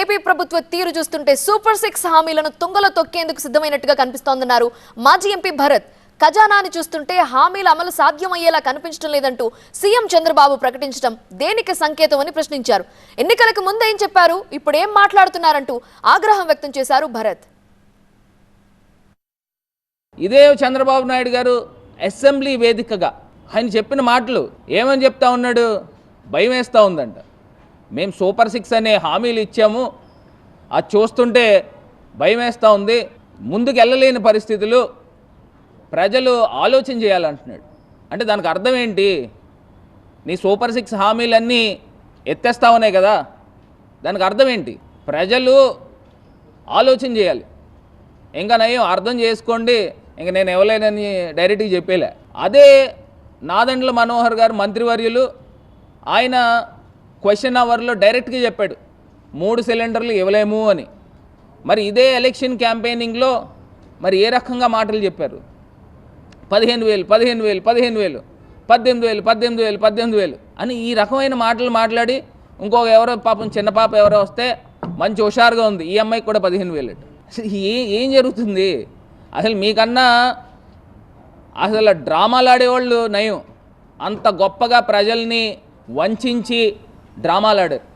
AP ప్రభుత్వ తీరు చూస్తుంటే సూపర్ సిక్స్ హామీలను తుంగలో తొక్కేందుకు సిద్ధమైనట్టుగా కనిపిస్తోందన్నారు. మాజీ ఎంపీ భరత్ ఖజానాని చూస్తుంటే హామీల అమలు సాధ్యమయ్యేలా కనిపించడం లేదంటూ సీఎం చంద్రబాబు ప్రకటించడం దేనికి సంకేతం అని ప్రశ్నించారు. ఎన్నికలకు ముందు ఏం చెప్పారు? ఇప్పుడు ఏం మాట్లాడుతున్నారంటూ ఆగ్రహం వ్యక్తం చేశారు భరత్. ఇదే చంద్రబాబు నాయుడు గారు అసెంబ్లీ వేదికగా ఆయన చెప్పిన మాటలు ఏమని చెప్తా ఉన్నాడు? భయం వేస్తూ ఉందంట. మేము సూపర్ సిక్స్ అనే హామీలు ఇచ్చాము. అది చూస్తుంటే భయం వేస్తూ ఉంది. ముందుకు వెళ్ళలేని పరిస్థితులు. ప్రజలు ఆలోచన చేయాలంటున్నాడు. అంటే దానికి అర్థం ఏంటి? నీ సూపర్ సిక్స్ హామీలన్నీ ఎత్తేస్తా ఉన్నాయి కదా. దానికి అర్థం ఏంటి? ప్రజలు ఆలోచన చేయాలి. ఇంకా నయం అర్థం చేసుకోండి. ఇంక నేను ఇవ్వలేనని డైరెక్ట్గా చెప్పేలే. అదే నాదండ్ల మనోహర్ గారు మంత్రివర్యులు. ఆయన క్వశ్చన్ అవర్లో డైరెక్ట్గా చెప్పాడు. మూడు సిలిండర్లు ఇవ్వలేము అని. మరి ఇదే ఎలక్షన్ క్యాంపెయినింగ్లో మరి ఏ రకంగా మాటలు చెప్పారు? పదిహేను వేలు పదిహేను వేలు పదిహేను వేలు పద్దెనిమిది వేలు పద్దెనిమిది వేలు పద్దెనిమిది వేలు అని ఈ రకమైన మాటలు మాట్లాడి ఇంకొక ఎవరో పాపం చిన్న పాప ఎవరో వస్తే మంచి హుషారుగా ఉంది. ఈ అమ్మాయికి కూడా పదిహేను వేలు ఏ ఏం జరుగుతుంది? అసలు మీకన్నా అసలు డ్రామాలు ఆడేవాళ్ళు నయం. అంత గొప్పగా ప్రజల్ని వంచి డ్రామాలు ఆడారు